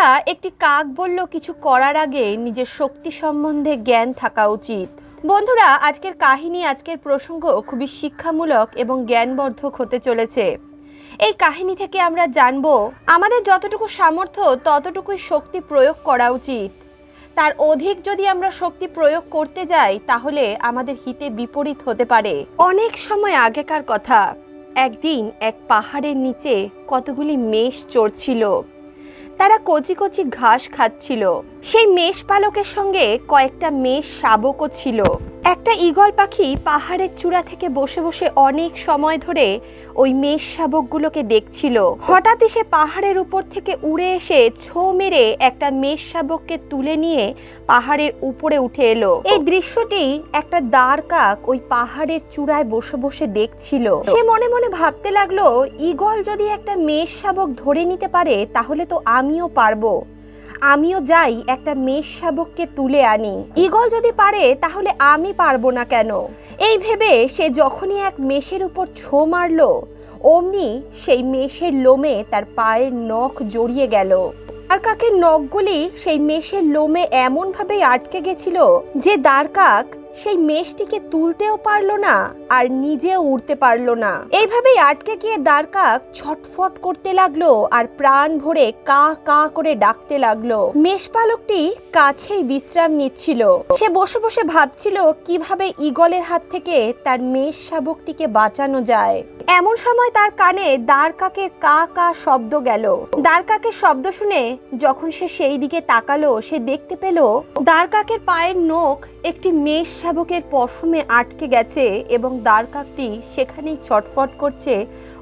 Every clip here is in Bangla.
বন্ধুরা একটি কাক বলল, কিছু করার আগে নিজের শক্তি সম্বন্ধে জ্ঞান থাকা উচিত। বন্ধুরা, আজকের কাহিনী, আজকের প্রসঙ্গ খুবই শিক্ষামূলক এবং জ্ঞানবর্ধক হতে চলেছে। এই কাহিনী থেকে আমরা জানব, আমাদের যতটুকু সামর্থ্য, ততটুকুই শক্তি প্রয়োগ করা উচিত। তার অধিক যদি আমরা শক্তি প্রয়োগ করতে যাই, তাহলে আমাদের হিতে বিপরীত হতে পারে। অনেক সময় আগেকার কথা, একদিন এক পাহাড়ের নিচে কতগুলি মেষ চড়ছিল। তারা কচি কচি ঘাস খাচ্ছিল। সেই মেষ পালকের সঙ্গে কয়েকটা মেষ শাবকও ছিল। একটা ঈগল পাখি পাহাড়ের চূড়া থেকে বসে বসে অনেক সময় ধরে ওই মেষ শাবকগুলোকে দেখছিল। হঠাৎই সে পাহাড়ের উপর থেকে উড়ে এসে ছো মেরে একটা মেষ শাবককে তুলে নিয়ে পাহাড়ের উপরে উঠে এলো। এই দৃশ্যটি একটা দাঁড় কাক ওই পাহাড়ের চূড়ায় বসে বসে দেখছিল। সে মনে মনে ভাবতে লাগল, ঈগল যদি একটা মেষ শাবক ধরে নিতে পারে, তাহলে তো আমিও পারব। আমিও যাই, একটা মেষ শাবককে তুলে আনি। ঈগল যদি পারে, তাহলে আমি পারব না কেন? এই ভেবে সে যখনই এক মেষের উপর ছো মারলো, অমনি সেই মেষের লোমে তার পায়ের নখ জড়িয়ে গেল। আর কাকের নখগুলি সেই মেষের লোমে এমনভাবেই আটকে গেছিল যে দ্বারকাক সেই মেষটিকে তুলতেও পারল না। আর নিজেও উড়তে পারল না। এইভাবেই আটকে গিয়ে দ্বারকাক ছটফট করতে লাগল আর প্রাণ ভরে কা কা করে ডাকতে লাগল। মেষপালকটি কাছেই বিশ্রাম নিচ্ছিল। সে বসে বসে ভাবছিল কীভাবে ঈগলের হাত থেকে তার মেষ শাবকটিকে বাঁচানো যায়। এমন সময় তার কানে দ্বার কাকের কা কা শব্দ গেল। দ্বার কাকের শব্দ শুনে যখন সে সেই দিকে তাকালো, সে দেখতে পেল দ্বার কাকের পায়ের নখ একটি মেষ শাবকের পশমে আটকে গেছে এবং দ্বার কাকটি সেখানেই ছটফট করছে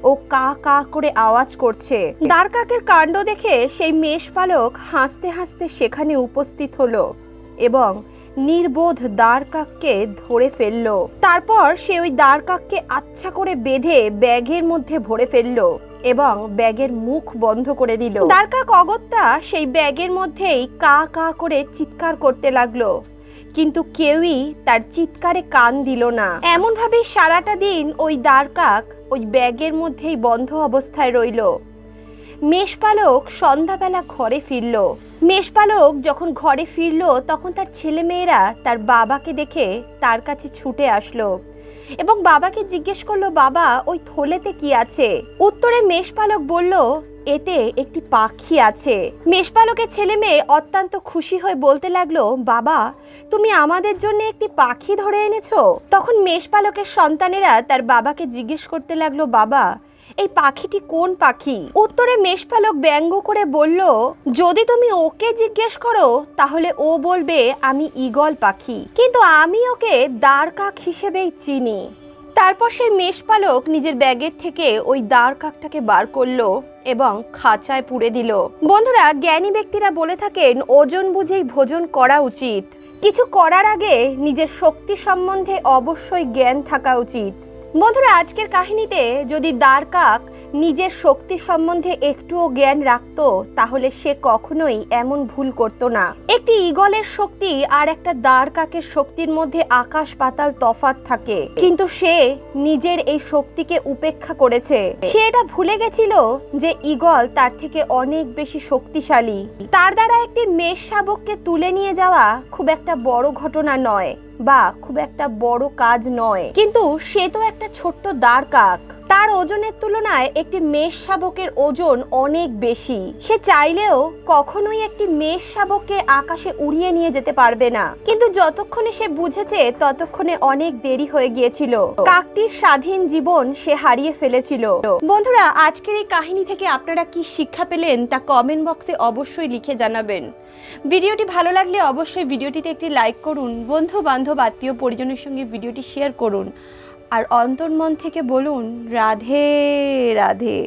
ও কা কা করে আওয়াজ করছে। দ্বার কাকের কাণ্ড দেখে সেই মেষ পালক হাসতে হাসতে সেখানে উপস্থিত হলো এবং নির্বোধ দ্বারকাককে ধরে ফেলল। তারপর সে ওই দ্বারকাককে আচ্ছা করে বেঁধে ব্যাগের মধ্যে ভরে ফেলল এবং ব্যাগের মুখ বন্ধ করে দিল। দ্বারকাক অগত্যা সেই ব্যাগের মধ্যেই কা কা করে চিৎকার করতে লাগল। কিন্তু কেউই তার চিৎকারে কান দিল না। এমনভাবে সারাটা দিন ওই দ্বারকাক ওই ব্যাগের মধ্যেই বন্ধ অবস্থায় রইল। মেষপালক সন্ধ্যাবেলা ঘরে ফিরল। মেষপালক যখন ঘরে ফিরল, তখন তার ছেলেমেয়েরা তার বাবাকে দেখে তার কাছে ছুটে আসলো এবং বাবাকে জিজ্ঞেস করল, বাবা, ওই থলেতে কি আছে? উত্তরে মেষপালক বলল, এতে একটি পাখি আছে। মেষপালকের ছেলে মেয়ে অত্যন্ত খুশি হয়ে বলতে লাগল, বাবা, তুমি আমাদের জন্য একটি পাখি ধরে এনেছো? তখন মেষপালকের সন্তানেরা তার বাবাকে জিজ্ঞেস করতে লাগল, বাবা এই পাখিটি কোন পাখি? উত্তরে মেষপালক ব্যঙ্গ করে বলল, যদি তুমি ওকে জিজ্ঞেস করো, তাহলে ও বলবে, আমি ঈগল পাখি। কিন্তু আমি ওকে দাঁড় কাক হিসেবেই চিনি। তারপর সেই মেষপালক নিজের ব্যাগের থেকে ওই দাঁড় কাকটাকে বার করল এবং খাঁচায় পুড়ে দিল। বন্ধুরা, জ্ঞানী ব্যক্তিরা বলে থাকেন, ওজন বুঝেই ভোজন করা উচিত। কিছু করার আগে নিজের শক্তি সম্বন্ধে অবশ্যই জ্ঞান থাকা উচিত। বন্ধুরা, আজকের কাহিনীতে যদি দ্বারকাক নিজের শক্তি সম্বন্ধে একটুও জ্ঞান রাখতো, তাহলে সে কখনোই এমন ভুল করতো না। একটি ঈগলের শক্তি আর একটা দ্বারকাকের শক্তির মধ্যে আকাশ পাতাল তফাত থাকে। কিন্তু সে নিজের এই শক্তিকে উপেক্ষা করেছে। সে এটা ভুলে গেছিল যে ঈগল তার থেকে অনেক বেশি শক্তিশালী। তার দ্বারা একটি মেষ শাবককে তুলে নিয়ে যাওয়া খুব একটা বড় ঘটনা নয়। বা খুব একটা বড় কাজ নয়। কিন্তু সে তো একটা ছোট্ট দাঁড় কাক তার ওজনের তুলনায় একটি মেষ শাবকের ওজন অনেক বেশি। সে চাইলেও কখনোই একটি মেষ শাবককে আকাশে উড়িয়ে নিয়ে যেতে পারবে না। কিন্তু যতক্ষণে সে বুঝেছে, ততক্ষণে অনেক দেরি হয়ে গিয়েছিল। কাকটির স্বাধীন জীবন সে হারিয়ে ফেলেছিল। বন্ধুরা, আজকের এই কাহিনী থেকে আপনারা কি শিক্ষা পেলেন তা কমেন্ট বক্সে অবশ্যই লিখে জানাবেন। ভিডিওটি ভালো লাগলে অবশ্যই ভিডিওটিতে একটি লাইক করুন বন্ধু বান্ধব আত্মীয় পরিজনের সঙ্গে ভিডিওটি শেয়ার করুন। আর অন্তর্মন থেকে বলুন, রাধে রাধে।